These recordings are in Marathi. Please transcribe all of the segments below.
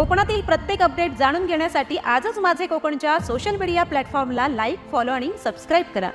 कोकणातील प्रत्येक अपडेट जाणून घेण्यासाठी आजच माझे कोकणच्या सोशल मीडिया प्लॅटफॉर्मला लाईक फॉलो आणि सबस्क्राईब करा.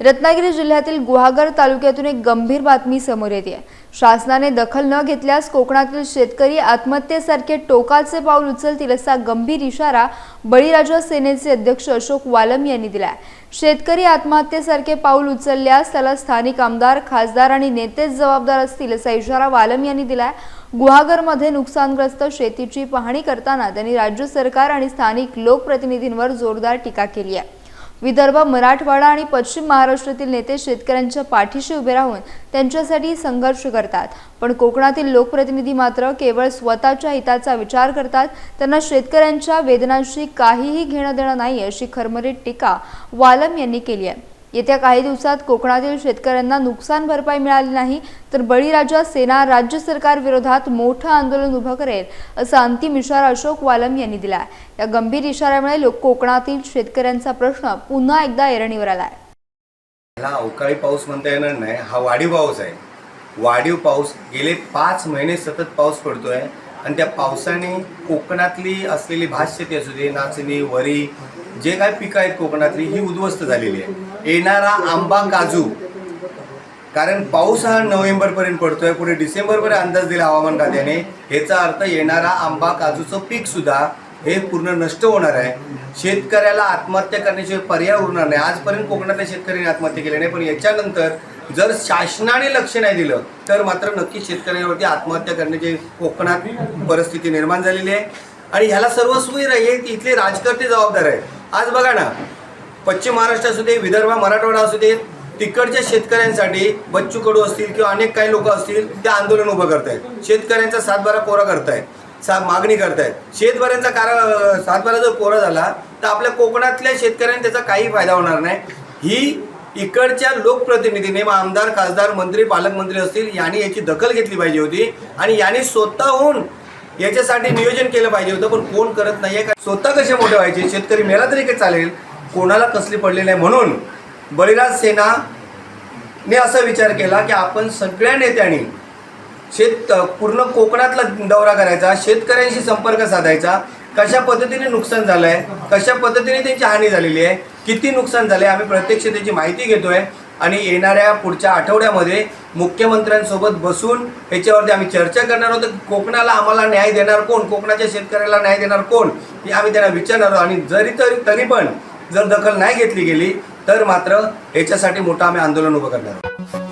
रत्नागिरी जिल्ह्यातील गुहागर तालुक्यातून एक गंभीर बातमी समोर येते. शासनाने दखल न घेतल्यास कोकणातील शेतकरी आत्महत्येसारखे टोकाचे पाऊल उचलतील असा गंभीर इशारा बळीराजा सेनेचे अध्यक्ष अशोक वालम यांनी दिलाय. शेतकरी आत्महत्येसारखे पाऊल उचलल्यास त्याला स्थानिक आमदार खासदार आणि नेतेच जबाबदार असतील असा इशारा वालम यांनी दिला आहे गुहागरमध्ये नुकसानग्रस्त शेतीची पाहणी करताना त्यांनी राज्य सरकार आणि स्थानिक लोकप्रतिनिधींवर जोरदार टीका केली आहे. विदर्भ मराठवाडा आणि पश्चिम महाराष्ट्रातील नेते शेतकऱ्यांच्या पाठीशी उभे राहून त्यांच्यासाठी संघर्ष करतात. पण कोकणातील लोकप्रतिनिधी मात्र केवळ स्वतःच्या हिताचा विचार करतात. त्यांना शेतकऱ्यांच्या वेदनांशी काहीही घेणं देणं नाही अशी खरमरीत टीका वालम यांनी केली आहे. येत्या काही दिवसात कोकणातील शेतकऱ्यांना नुकसान भरपाई मिळाली नाही तर बळीराजा सेना राज्य सरकार विरोधात मोठं आंदोलन उभं करेल असा अंतिम इशारा अशोक वालम यांनी दिला या गंभीर इशाऱ्यामुळे लोक कोकणातील शेतकऱ्यांचा प्रश्न पुन्हा एकदा ऐरणीवर आलाय. अवकाळी पाऊस म्हणता येणार नाही हा वाढीव पाऊस आहे. वाढीव पाऊस गेले पाच महिने सतत पाऊस पडतोय. आणि त्या पावसाने कोकणातली असलेली भात शेती असू दे नाचणी वरी जे काय पिकं आहेत कोकणातली ही उद्ध्वस्त झालेली आहे. येणारा आंबा काजू. कारण पाऊस हा नोव्हेंबरपर्यंत पडतोय पुढे डिसेंबरपर्यंत अंदाज दिला हवामान खात्याने. ह्याचा अर्थ येणारा आंबा काजूचं पीक सुद्धा हे पूर्ण नष्ट होणार आहे. शेतकऱ्याला आत्महत्या करण्याशिवाय पर्याय उरणार नाही. आजपर्यंत कोकणातल्या शेतकऱ्यांनी आत्महत्या केली नाही पण याच्यानंतर जर शासनाने लक्ष नाही दिलं तर मात्र नक्की शेतकऱ्यांवरती आत्महत्या करण्याची कोकणात परिस्थिती निर्माण झालेली आहे. आणि ह्याला सर्वस्वी हे इथले राजकर्ते जबाबदार आहे आज बघा ना पश्चिम महाराष्ट्र असू दे विदर्भ मराठवाडा असू दे तिकडच्या शेतकऱ्यांसाठी बच्चू कडू असतील किंवा अनेक काही लोक असतील ते आंदोलन उभं करतायत. शेतकऱ्यांचा सातबारा कोरा करतायत सा मागणी करतायत. शेतकऱ्यांचा कारण सातबारा जर कोरा झाला तर आपल्या कोकणातल्या शेतकऱ्यांनी त्याचा काही फायदा होणार नाही. ही इकडच्या लोकप्रतिनिधीने मग आमदार खासदार मंत्री पालकमंत्री असतील यांनी याची दखल घेतली पाहिजे होती आणि यांनी स्वतःहून याच्यासाठी नियोजन केलं पाहिजे होतं पण कोण करत नाही आहे का स्वतः कसे मोठे व्हायचे? शेतकरी मेला तरी काही चालेल. कोणाला कसली पडली नाही म्हणून बळीराज सेना ने असा विचार केला की आपण सगळ्या नेत्यांनी शेत पूर्ण कोकणातला दौरा करायचा शेतकऱ्यांशी संपर्क साधायचा कशा पद्धतीने नुकसान झालं आहे कशा पद्धतीने त्यांची हानी झालेली आहे किती नुकसान झालं आहे आम्ही प्रत्यक्ष त्याची माहिती आहे आणि येणाऱ्या पुढच्या आठवड्यामध्ये मुख्यमंत्र्यांसोबत बसून याच्यावरती आम्ही चर्चा करणार आहोत. कोकणाला आम्हाला न्याय देणार कोण? कोकणाच्या शेतकऱ्याला न्याय देणार कोण? हे आम्ही त्यांना विचारणार आहोत. आणि जरी तरी तरी पण जर दखल नाही घेतली गेली तर मात्र याच्यासाठी मोठं आम्ही आंदोलन उभं करणार आहोत.